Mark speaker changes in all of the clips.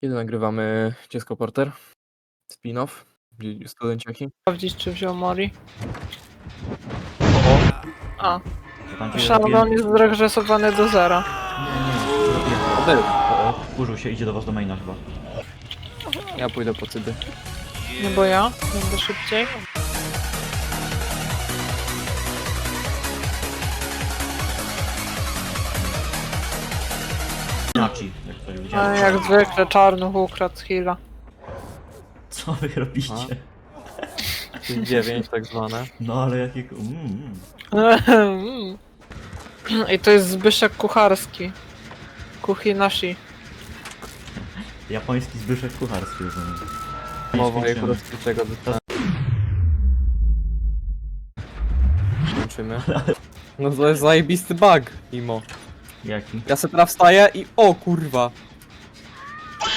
Speaker 1: Kiedy nagrywamy Dziecko Porter? Spin-off? Gdzie Studenciaki?
Speaker 2: sprawdzić, czy wziął Mori. A,
Speaker 3: Co tam się
Speaker 2: myślałem, że
Speaker 3: robi?
Speaker 2: on jest zregresowany do zera.
Speaker 1: Był.
Speaker 3: O, o, Kurzył się, idzie do was do maina chyba.
Speaker 1: Ja pójdę po cydy.
Speaker 2: Nie bo ja, będę szybciej.
Speaker 3: Inaczej, jak ktoś
Speaker 2: jak zwykle czarnuch ukradł z Hila.
Speaker 3: Co wy robicie?
Speaker 1: 9 tak zwane.
Speaker 3: No ale jakie... Mm, mm.
Speaker 2: I to jest Zbyszek Kucharski. Kuchinashi.
Speaker 3: Japoński Zbyszek Kucharski rozumiem.
Speaker 1: Mowa
Speaker 3: Nie
Speaker 1: jak
Speaker 3: skończymy.
Speaker 1: rozpoczęgo dostałem. Kończymy. No to jest zajebisty bug, Imo.
Speaker 3: Jaki?
Speaker 1: Ja se teraz wstaję i o kurwa.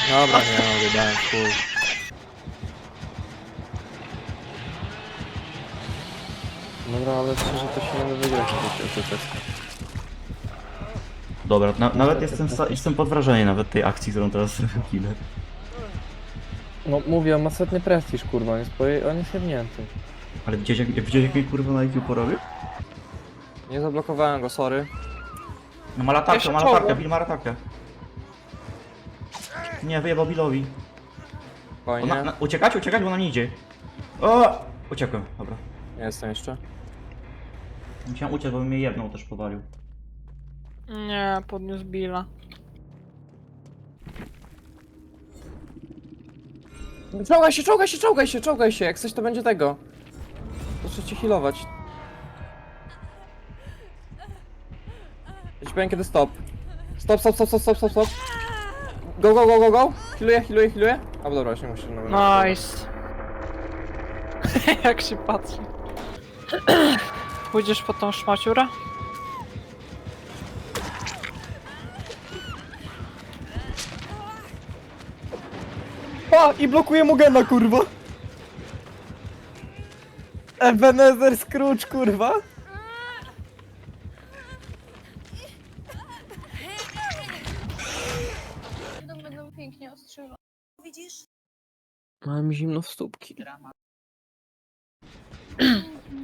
Speaker 1: Dobra, nie no, wydałem chuj. Dobra, ale szczerze to się nie wygrać to też.
Speaker 3: Dobra, na, nawet jestem, sta- jestem pod wrażeniem nawet tej akcji, którą teraz zrobił Killer.
Speaker 4: No mówię, on ma setny prestiż, kurwa, on jest, poje... on jest jebnięty.
Speaker 3: Ale widziałeś jak, widziałeś jak mi kurwa na IQ porobił?
Speaker 1: Nie zablokowałem go, sorry.
Speaker 3: No ma latarkę, ma latarkę. Bill ma latarkę. Nie, wyjebał Billowi.
Speaker 1: Fajnie.
Speaker 3: Na, na, uciekać, uciekać, bo nam nie idzie. O! Uciekłem, dobra.
Speaker 1: Nie jestem jeszcze.
Speaker 3: Musiałem uciec, bo mnie jedną też powalił.
Speaker 2: Nie, podniósł Billa.
Speaker 1: Czołgaj się, czołgaj się, czołgaj się, czołgaj się, jak coś to będzie tego. Proszę cię healować. Ja ci powiem kiedy stop. Stop, stop, stop, stop, stop, stop, stop. Go, go, go, go, go. Healuję, healuję, healuję. A bo dobra, już nie musisz. No,
Speaker 2: Nice. jak się patrzy. Pójdziesz po tą szmaciurę?
Speaker 1: A, i blokuje mu gena, kurwa. Ebenezer Scrooge, kurwa.
Speaker 5: Pięknie ostrzyżone. Widzisz?
Speaker 1: Mam zimno w stópki.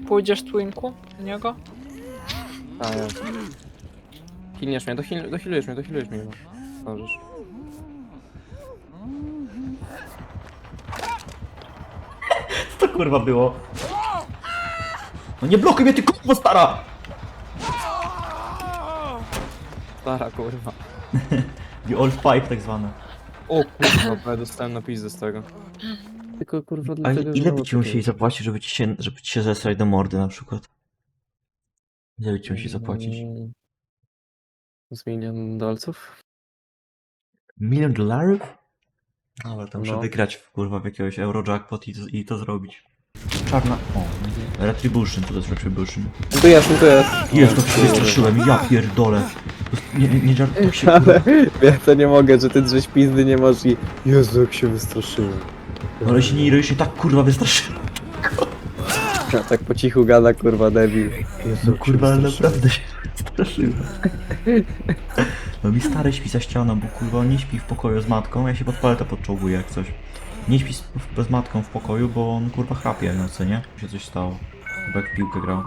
Speaker 2: Pójdziesz Twinku do niego?
Speaker 1: A, ja. Hilniesz mnie, dohil, dohilujesz mnie, dohilujesz mnie. Możesz.
Speaker 3: Co to kurwa było? No nie blokuj mnie, ty kurwa stara!
Speaker 1: Stara, kurwa.
Speaker 3: The old pipe tak zwane.
Speaker 1: O kurwa, prawie dostałem na pizdę z tego. Tylko kurwa dlatego,
Speaker 3: ile by ci musieli zapłacić, żeby ci się, żeby ci się zesrać do mordy na przykład? Ile by ci musieli zapłacić?
Speaker 1: Mm, Z milion dolców?
Speaker 3: Milion dolarów? Ale to muszę
Speaker 1: No.
Speaker 3: wygrać w, kurwa w jakiegoś Eurojackpot i, to- i to zrobić. Czarna... O, Retribution, to jest Retribution.
Speaker 1: Tu jest, tu jest.
Speaker 3: Jezu, to się wystraszyłem, ja pierdolę. Nie, nie, nie żartuj się, kurwa.
Speaker 4: Ja to nie mogę, że ty drzeć pizdy nie masz i... Jezu, jak się wystraszyłem.
Speaker 3: No ale się nie iryj, się tak kurwa wystraszyłem.
Speaker 4: Ja tak po cichu gada, kurwa, debil. Jezu,
Speaker 3: No
Speaker 4: jak się
Speaker 3: kurwa, ale
Speaker 4: wystraszyłem.
Speaker 3: naprawdę się wystraszyłem. No mi stary śpi za ścianą, bo kurwa on nie śpi w pokoju z matką, ja się pod paletę podczołguję jak coś. Nie śpi z, z matką w pokoju, bo on kurwa chrapie w nocy, nie? Się coś stało. Chyba jak w piłkę grał.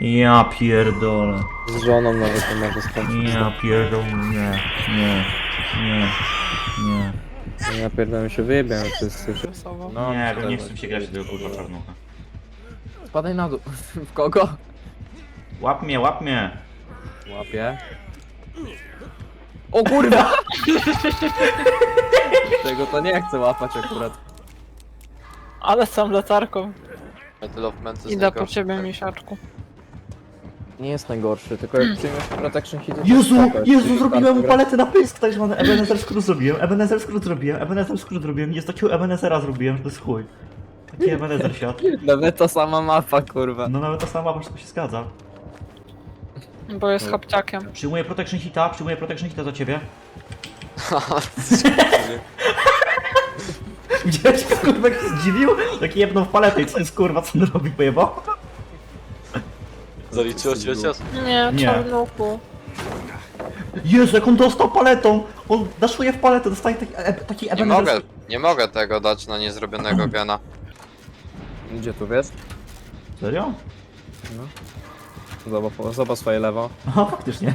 Speaker 3: Ja pierdolę.
Speaker 4: Z żoną nawet nie może skończyć.
Speaker 3: Ja pierdolę. Nie, nie, nie, nie.
Speaker 4: Ja pierdolę się wyjebiam wszyscy.
Speaker 1: No,
Speaker 3: Nie,
Speaker 1: dobra.
Speaker 3: nie chcę mi się grać tego kurwa czarnucha.
Speaker 1: Spadaj na dół. W kogo?
Speaker 3: Łap mnie, łap mnie!
Speaker 1: Łapię. O kurwa! Tego to nie chcę łapać akurat.
Speaker 2: Ale sam latarką.
Speaker 6: Development
Speaker 2: po ciebie, misiaczku.
Speaker 4: Nie jest najgorszy, tylko jak przyjmiesz protection hit... to
Speaker 3: Jezu, Jezu, zrobiłem mu paletę na pysk, tak zwany Ebenezer Scrooge zrobiłem, Ebenezer Scrooge zrobiłem, Ebenezer Scrooge zrobiłem, jest takiego Ebenezera zrobiłem, że to jest chuj. Taki Ebenezer siadł.
Speaker 1: Nawet ta sama mapa, kurwa.
Speaker 3: No nawet ta sama po prostu się zgadza.
Speaker 2: Bo jest hapciakiem.
Speaker 3: Przyjmuję protection hita, przyjmuję protection hita za ciebie. Widziałeś, jak kurwa się zdziwił? Taki jedną w paletę i co jest kurwa, co on robi, pojebał?
Speaker 6: Cios?
Speaker 2: Nie,
Speaker 3: Nie.
Speaker 2: czarnuchu.
Speaker 3: Jezu, jak on dostał paletą! On daszuje w paletę, dostaje taki, e, taki
Speaker 6: Nie
Speaker 3: Ebenezer-
Speaker 6: mogę, nie mogę tego dać na niezrobionego gena.
Speaker 1: Gdzie tu wiesz?
Speaker 3: Serio?
Speaker 1: Zobacz, zobacz swoje lewo.
Speaker 3: Aha, faktycznie.